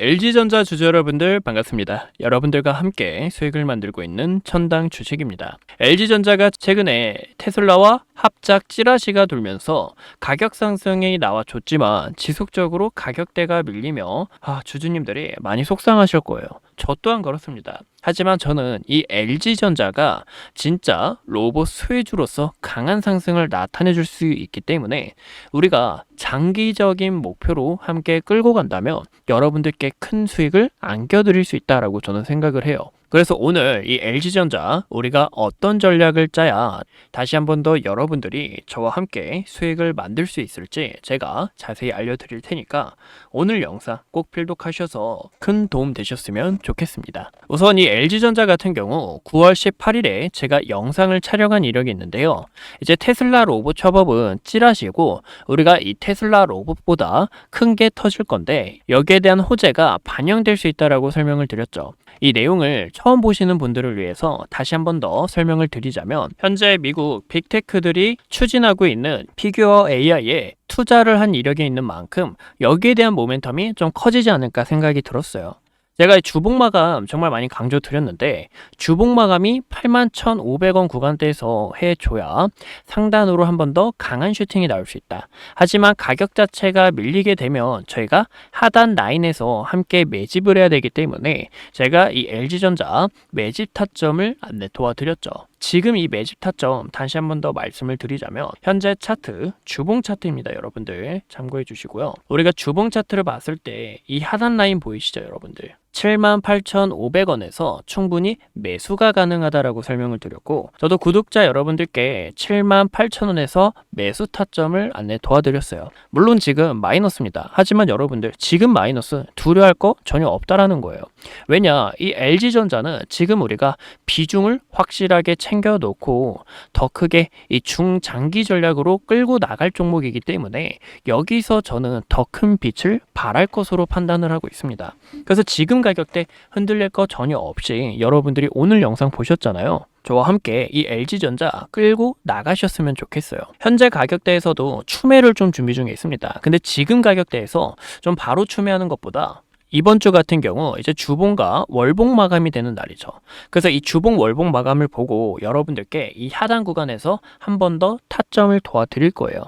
LG전자 주주 여러분들 반갑습니다. 여러분들과 함께 수익을 만들고 있는 천당 주식입니다. LG전자가 최근에 테슬라와 합작 찌라시가 돌면서 가격 상승이 나와줬지만 지속적으로 가격대가 밀리며 아, 주주님들이 많이 속상하실 거예요. 저 또한 그렇습니다. 하지만 저는 이 LG전자가 진짜 로봇 수혜주로서 강한 상승을 나타내 줄 수 있기 때문에 우리가 장기적인 목표로 함께 끌고 간다면 여러분들께 큰 수익을 안겨드릴 수 있다라고 저는 생각을 해요. 그래서 오늘 이 LG전자 우리가 어떤 전략을 짜야 다시 한 번 더 여러분들이 저와 함께 수익을 만들 수 있을지 제가 자세히 알려드릴 테니까 오늘 영상 꼭 필독하셔서 큰 도움 되셨으면 좋겠습니다. 우선 이 LG전자 같은 경우 9월 18일에 제가 영상을 촬영한 이력이 있는데요. 이제 테슬라 로봇 협업은 찌라시고 우리가 이 테슬라 로봇보다 큰 게 터질 건데 여기에 대한 호재가 반영될 수 있다라고 설명을 드렸죠. 이 내용을 처음 보시는 분들을 위해서 다시 한 번 더 설명을 드리자면 현재 미국 빅테크들이 추진하고 있는 피규어 AI에 투자를 한 이력이 있는 만큼 여기에 대한 모멘텀이 좀 커지지 않을까 생각이 들었어요. 제가 이 주봉 마감 정말 많이 강조 드렸는데 주봉 마감이 81,500원 구간대에서 해줘야 상단으로 한 번 더 강한 슈팅이 나올 수 있다. 하지만 가격 자체가 밀리게 되면 저희가 하단 라인에서 함께 매집을 해야 되기 때문에 제가 이 LG전자 매집 타점을 안내 도와드렸죠. 지금 이 매집 타점 다시 한 번 더 말씀을 드리자면 현재 차트 주봉 차트입니다 여러분들 참고해 주시고요 우리가 주봉 차트를 봤을 때 이 하단 라인 보이시죠 여러분들 78,500원에서 충분히 매수가 가능하다라고 설명을 드렸고 저도 구독자 여러분들께 78,000원에서 매수 타점을 안내 도와드렸어요. 물론 지금 마이너스입니다. 하지만 여러분들 지금 마이너스 두려워할 거 전혀 없다라는 거예요. 왜냐 이 LG전자는 지금 우리가 비중을 확실하게 챙겨 놓고 더 크게 이 중장기 전략으로 끌고 나갈 종목이기 때문에 여기서 저는 더 큰 빛을 발할 것으로 판단을 하고 있습니다. 그래서 지금 가격대 흔들릴 거 전혀 없이 여러분들이 오늘 영상 보셨잖아요. 저와 함께 이 LG전자 끌고 나가셨으면 좋겠어요. 현재 가격대에서도 추매를 좀 준비 중에 있습니다. 근데 지금 가격대에서 좀 바로 추매하는 것보다 이번 주 같은 경우 이제 주봉과 월봉 마감이 되는 날이죠. 그래서 이 주봉 월봉 마감을 보고 여러분들께 이 하단 구간에서 한 번 더 타점을 도와드릴 거예요.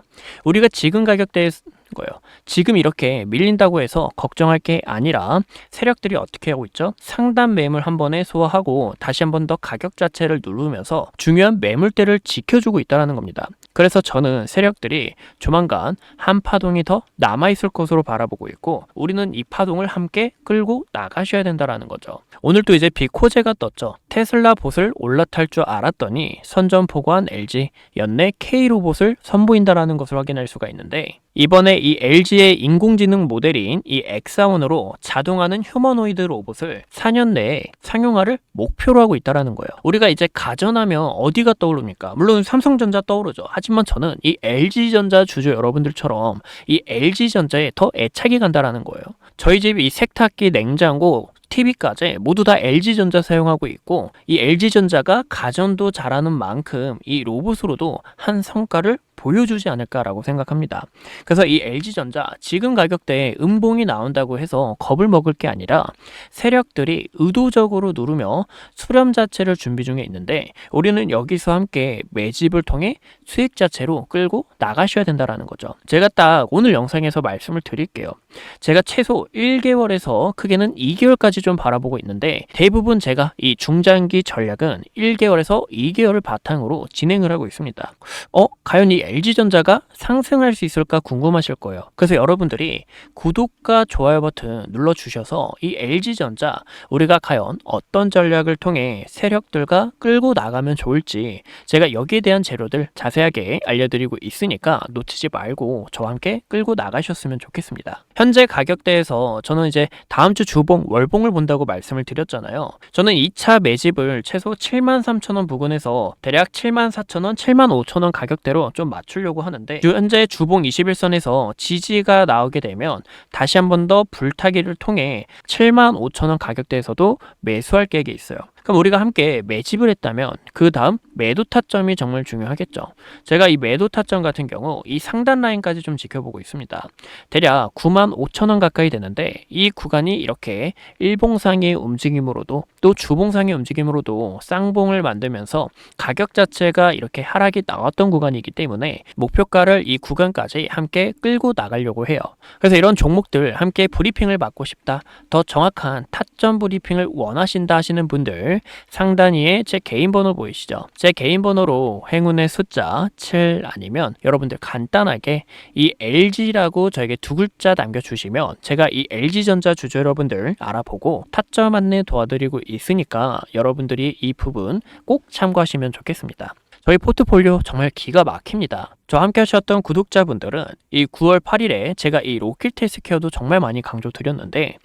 우리가 지금 가격대에 거예요. 지금 이렇게 밀린다고 해서 걱정할 게 아니라 세력들이 어떻게 하고 있죠? 상단 매물 한 번에 소화하고 다시 한 번 더 가격 자체를 누르면서 중요한 매물대를 지켜주고 있다는 겁니다. 그래서 저는 세력들이 조만간 한 파동이 더 남아있을 것으로 바라보고 있고 우리는 이 파동을 함께 끌고 나가셔야 된다라는 거죠. 오늘 또 이제 비코제가 떴죠. 테슬라 봇을 올라탈 줄 알았더니 선전 포고한 LG, 연내 K로봇을 선보인다라는 것을 확인할 수가 있는데 이번에 이 LG의 인공지능 모델인 이 엑사원으로 자동하는 휴머노이드 로봇을 4년 내에 상용화를 목표로 하고 있다라는 거예요. 우리가 이제 가전하면 어디가 떠오릅니까? 물론 삼성전자 떠오르죠. 하지만 저는 이 LG전자 주주 여러분들처럼 이 LG전자에 더 애착이 간다라는 거예요. 저희 집 이 세탁기, 냉장고, TV까지 모두 다 LG전자 사용하고 있고 이 LG전자가 가전도 잘하는 만큼 이 로봇으로도 한 성과를 보여주지 않을까라고 생각합니다. 그래서 이 LG전자 지금 가격대에 음봉이 나온다고 해서 겁을 먹을 게 아니라 세력들이 의도적으로 누르며 수렴 자체를 준비 중에 있는데 우리는 여기서 함께 매집을 통해 수익 자체로 끌고 나가셔야 된다라는 거죠. 제가 딱 오늘 영상에서 말씀을 드릴게요. 제가 최소 1개월에서 크게는 2개월까지 좀 바라보고 있는데 대부분 제가 이 중장기 전략은 1개월에서 2개월을 바탕으로 진행을 하고 있습니다. 어? 과연 이 LG전자가 상승할 수 있을까 궁금하실 거예요. 그래서 여러분들이 구독과 좋아요 버튼 눌러주셔서 이 LG전자 우리가 과연 어떤 전략을 통해 세력들과 끌고 나가면 좋을지 제가 여기에 대한 재료들 자세하게 알려드리고 있으니까 놓치지 말고 저와 함께 끌고 나가셨으면 좋겠습니다. 현재 가격대에서 저는 이제 다음 주 주봉, 월봉을 본다고 말씀을 드렸잖아요. 저는 2차 매집을 최소 73,000원 부근에서 대략 74,000원, 75,000원 가격대로 좀 맞추려고 하는데 현재 주봉 21선에서 지지가 나오게 되면 다시 한 번 더 불타기를 통해 75,000원 가격대에서도 매수할 계획이 있어요. 그럼 우리가 함께 매집을 했다면 그 다음 매도 타점이 정말 중요하겠죠. 제가 이 매도 타점 같은 경우 이 상단 라인까지 좀 지켜보고 있습니다. 대략 9만 5천 원 가까이 되는데 이 구간이 이렇게 일봉상의 움직임으로도 또 주봉상의 움직임으로도 쌍봉을 만들면서 가격 자체가 이렇게 하락이 나왔던 구간이기 때문에 목표가를 이 구간까지 함께 끌고 나가려고 해요. 그래서 이런 종목들 함께 브리핑을 받고 싶다. 더 정확한 타점 브리핑을 원하신다 하시는 분들 상단 위에 제 개인 번호 보이시죠? 제 개인 번호로 행운의 숫자 7 아니면 여러분들 간단하게 이 LG라고 저에게 두 글자 남겨주시면 제가 이 LG전자 주주 여러분들 알아보고 타점 안내 도와드리고 있으니까 여러분들이 이 부분 꼭 참고하시면 좋겠습니다. 저희 포트폴리오 정말 기가 막힙니다. 저 함께 하셨던 구독자분들은 이 9월 8일에 제가 이 로켓 헬스케어도 정말 많이 강조드렸는데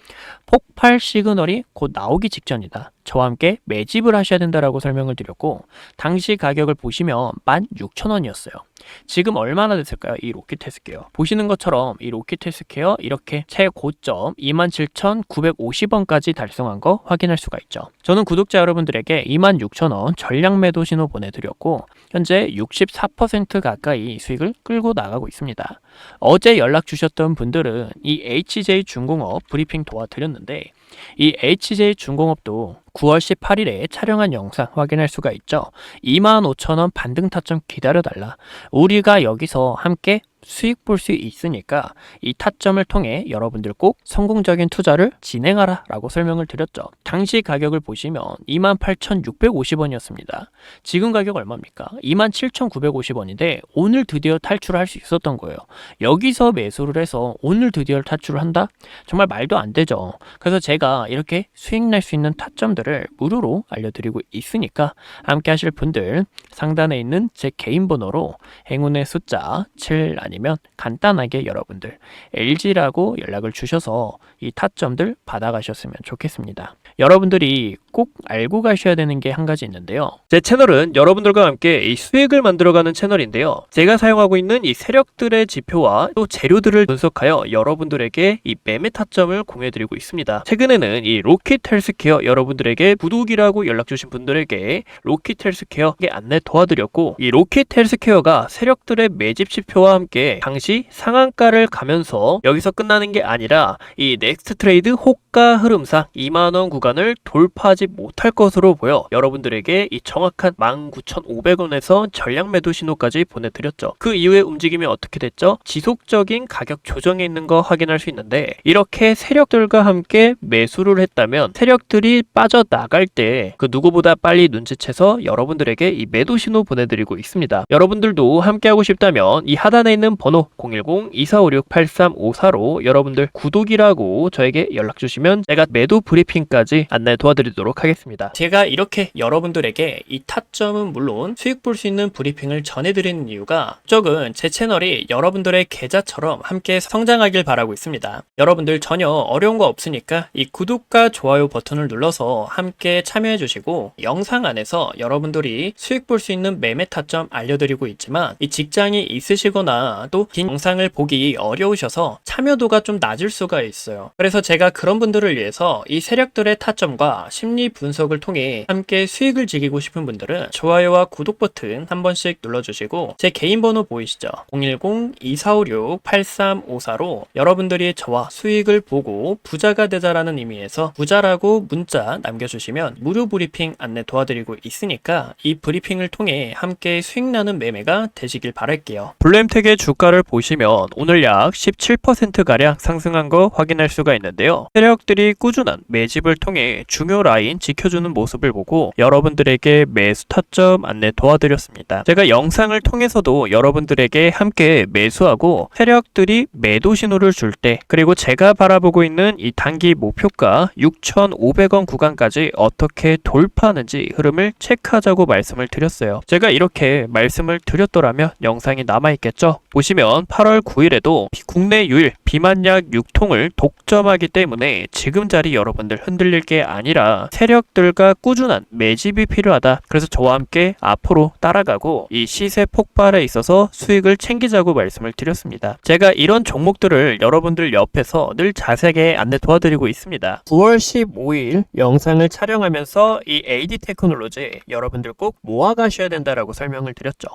폭발 시그널이 곧 나오기 직전이다. 저와 함께 매집을 하셔야 된다라고 설명을 드렸고 당시 가격을 보시면 16,000원이었어요. 지금 얼마나 됐을까요? 이 로켓 헬스케어. 보시는 것처럼 이 로켓 헬스케어 이렇게 최고점 27,950원까지 달성한 거 확인할 수가 있죠. 저는 구독자 여러분들에게 26,000원 전량 매도 신호 보내드렸고 현재 64% 가까이 수익을 끌고 나가고 있습니다. 어제 연락 주셨던 분들은 이 HJ 중공업 브리핑 도와드렸는데 이 HJ 중공업도 9월 18일에 촬영한 영상 확인할 수가 있죠. 25,000원 반등 타점 기다려달라. 우리가 여기서 함께 수익 볼 수 있으니까 이 타점을 통해 여러분들 꼭 성공적인 투자를 진행하라 라고 설명을 드렸죠. 당시 가격을 보시면 28,650원이었습니다. 지금 가격 얼마입니까? 27,950원인데 오늘 드디어 탈출할 수 있었던 거예요. 여기서 매수를 해서 오늘 드디어 탈출을 한다? 정말 말도 안 되죠. 그래서 제가 이렇게 수익 낼수 있는 타점들을 무료로 알려드리고 있으니까 함께 하실 분들 상단에 있는 제 개인 번호로 행운의 숫자 7 아니면 간단하게 여러분들 LG라고 연락을 주셔서 이 타점들 받아가셨으면 좋겠습니다. 여러분들이 꼭 알고 가셔야 되는 게 한 가지 있는데요. 제 채널은 여러분들과 함께 이 수익을 만들어가는 채널인데요. 제가 사용하고 있는 이 세력들의 지표와 또 재료들을 분석하여 여러분들에게 이 매매 타점을 공유해드리고 있습니다. 최근에는 이 로켓 헬스케어 여러분들에게 구독이라고 연락 주신 분들에게 로켓 헬스케어에 안내 도와드렸고 이 로켓 헬스케어가 세력들의 매집 지표와 함께 당시 상한가를 가면서 여기서 끝나는 게 아니라 이 넥스트 트레이드 호가 흐름상 2만원 구간 을 돌파하지 못할 것으로 보여 여러분들에게 이 정확한 19,500원에서 전량 매도 신호까지 보내드렸죠. 그 이후에 움직임이 어떻게 됐죠? 지속적인 가격 조정에 있는 거 확인할 수 있는데 이렇게 세력들과 함께 매수를 했다면 세력들이 빠져나갈 때 그 누구보다 빨리 눈치채서 여러분들에게 이 매도 신호 보내드리고 있습니다. 여러분들도 함께 하고 싶다면 이 하단에 있는 번호 010-2456-8354로 여러분들 구독이라고 저에게 연락 주시면 제가 매도 브리핑까지 안내 도와드리도록 하겠습니다. 제가 이렇게 여러분들에게 이 타점은 물론 수익 볼 수 있는 브리핑을 전해드리는 이유가 쪽은 제 채널이 여러분들의 계좌처럼 함께 성장하길 바라고 있습니다. 여러분들 전혀 어려운 거 없으니까 이 구독과 좋아요 버튼을 눌러서 함께 참여해 주시고 영상 안에서 여러분들이 수익 볼 수 있는 매매 타점 알려드리고 있지만 이 직장이 있으시거나 또 긴 영상을 보기 어려우셔서 참여도가 좀 낮을 수가 있어요. 그래서 제가 그런 분들을 위해서 이 세력들의 타점과 심리 분석을 통해 함께 수익을 즐기고 싶은 분들은 좋아요와 구독 버튼 한 번씩 눌러주시고 제 개인 번호 보이시죠? 010-2456-8354로 여러분들이 저와 수익을 보고 부자가 되자라는 의미에서 부자라고 문자 남겨주시면 무료 브리핑 안내 도와드리고 있으니까 이 브리핑을 통해 함께 수익 나는 매매가 되시길 바랄게요. 블루엠텍의 주가를 보시면 오늘 약 17%가량 상승한 거 확인할 수가 있는데요. 세력들이 꾸준한 매집을 통해 중요 라인 지켜주는 모습을 보고 여러분들에게 매수 타점 안내 도와드렸습니다. 제가 영상을 통해서도 여러분들에게 함께 매수하고 세력들이 매도 신호를 줄 때 그리고 제가 바라보고 있는 이 단기 목표가 6,500원 구간까지 어떻게 돌파하는지 흐름을 체크하자고 말씀을 드렸어요. 제가 이렇게 말씀을 드렸더라면 영상이 남아있겠죠? 보시면 8월 9일에도 국내 유일 비만약 6통을 독점하기 때문에 지금 자리 여러분들 흔들 릴 게 아니라 세력들과 꾸준한 매집이 필요하다. 그래서 저와 함께 앞으로 따라가고 이 시세 폭발에 있어서 수익을 챙기자고 말씀을 드렸습니다. 제가 이런 종목들을 여러분들 옆에서 늘 자세하게 안내 도와드리고 있습니다. 9월 15일 영상을 촬영하면서 이 AD 테크놀로지 여러분들 꼭 모아가셔야 된다라고 설명을 드렸죠.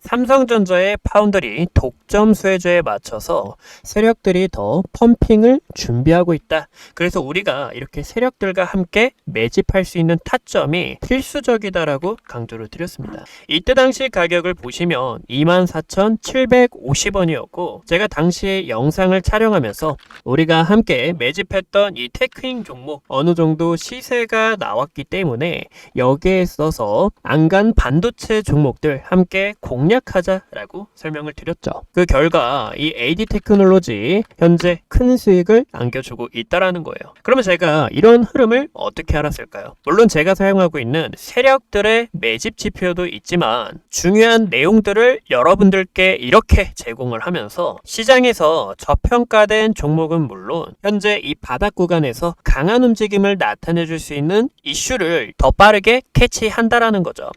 삼성전자의 파운더리 독점 수혜주에 맞춰서 세력들이 더 펌핑을 준비하고 있다. 그래서 우리가 이렇게 세력 들과 함께 매집할 수 있는 타점이 필수적이다라고 강조를 드렸습니다. 이때 당시 가격을 보시면 24,750원이었고 제가 당시에 영상을 촬영하면서 우리가 함께 매집했던 이 테크잉 종목 어느 정도 시세가 나왔기 때문에 여기에 있어서 안간 반도체 종목들 함께 공략하자라고 설명을 드렸죠. 그 결과 이 AD 테크놀로지 현재 큰 수익을 안겨주고 있다라는 거예요. 그러면 제가 이런 흐름을 어떻게 알았을까요? 물론 제가 사용하고 있는 세력들의 매집 지표도 있지만 중요한 내용들을 여러분들께 이렇게 제공을 하면서 시장에서 저평가된 종목은 물론 현재 이 바닥 구간에서 강한 움직임을 나타내 줄 수 있는 이슈를 더 빠르게 캐치한다라는 거죠.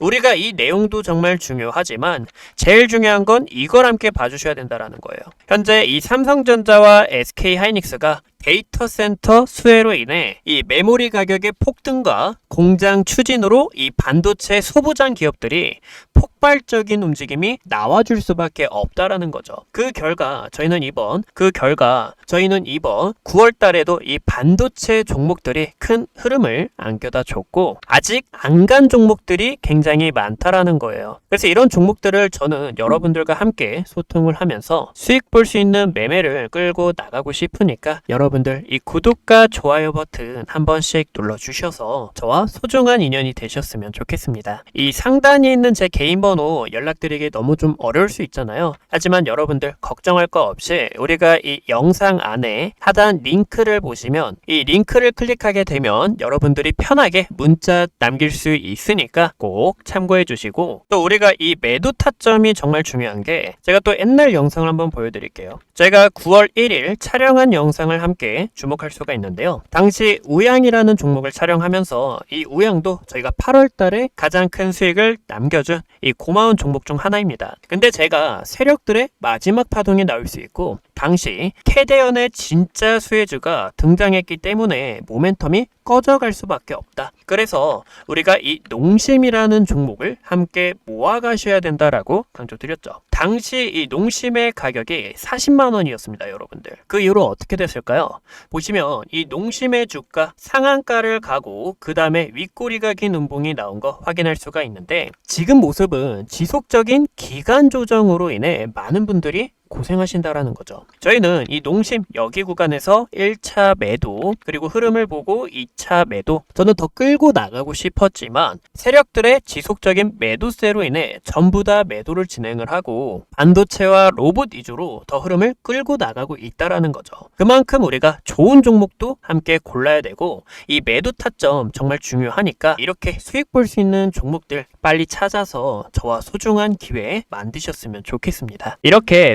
우리가 이 내용도 정말 중요하지만 제일 중요한 건 이걸 함께 봐주셔야 된다라는 거예요. 현재 이 삼성전자와 SK 하이닉스가 데이터 센터 수혜로 인해 이 메모리 가격의 폭등과 공장 추진으로 이 반도체 소부장 기업들이 폭 발적인 움직임이 나와줄 수밖에 없다라는 거죠. 그 결과 저희는 이번 그 결과 저희는 이번 9월 달에도 이 반도체 종목들이 큰 흐름을 안겨다 줬고 아직 안 간 종목들이 굉장히 많다라는 거예요. 그래서 이런 종목들을 저는 여러분들과 함께 소통을 하면서 수익 볼 수 있는 매매를 끌고 나가고 싶으니까 여러분들 이 구독과 좋아요 버튼 한 번씩 눌러 주셔서 저와 소중한 인연이 되셨으면 좋겠습니다. 이 상단에 있는 제 개인 번호 연락드리기 너무 좀 어려울 수 있잖아요. 하지만 여러분들 걱정할 거 없이 우리가 이 영상 안에 하단 링크를 보시면 이 링크를 클릭하게 되면 여러분들이 편하게 문자 남길 수 있으니까 꼭 참고해 주시고 또 우리가 이 매도 타점이 정말 중요한 게 제가 또 옛날 영상을 한번 보여드릴게요. 제가 9월 1일 촬영한 영상을 함께 주목할 수가 있는데요. 당시 우양이라는 종목을 촬영하면서 이 우양도 저희가 8월 달에 가장 큰 수익을 남겨준 이 고마운 종목 중 하나입니다. 근데 제가 세력들의 마지막 파동이 나올 수 있고 당시 캐대언의 진짜 수혜주가 등장했기 때문에 모멘텀이 꺼져갈 수밖에 없다. 그래서 우리가 이 농심이라는 종목을 함께 모아가셔야 된다라고 강조드렸죠. 당시 이 농심의 가격이 40만 원이었습니다, 여러분들. 그 이후로 어떻게 됐을까요? 보시면 이 농심의 주가 상한가를 가고 그 다음에 윗꼬리가 긴 음봉이 나온 거 확인할 수가 있는데 지금 모습은 지속적인 기간 조정으로 인해 많은 분들이 고생하신다라는 거죠. 저희는 이 농심 여기 구간에서 1차 매도 그리고 흐름을 보고 2차 매도 저는 더 끌고 나가고 싶었지만 세력들의 지속적인 매도세로 인해 전부 다 매도를 진행을 하고 반도체와 로봇 위주로 더 흐름을 끌고 나가고 있다라는 거죠. 그만큼 우리가 좋은 종목도 함께 골라야 되고 이 매도 타점 정말 중요하니까 이렇게 수익 볼 수 있는 종목들 빨리 찾아서 저와 소중한 기회 만드셨으면 좋겠습니다. 이렇게